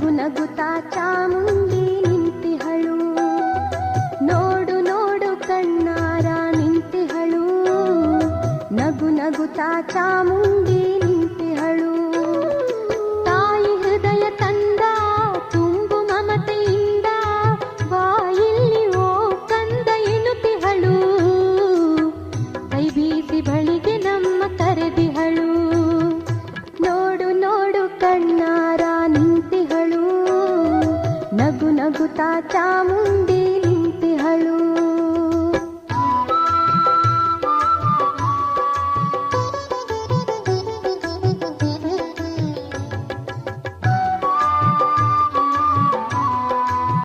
ನಗು ಚಾಮುಂಡಿ ನಿಂತಿಹಳು. ನೋಡು ನೋಡು ಕಣ್ಣಾರ ನಿಂತಿಹಳು. ನಗು ನಗುತ್ತಾ ಚಾಮುಂಡಿ ನಗುತ್ತಾ ಚಾಮುಂಡಿ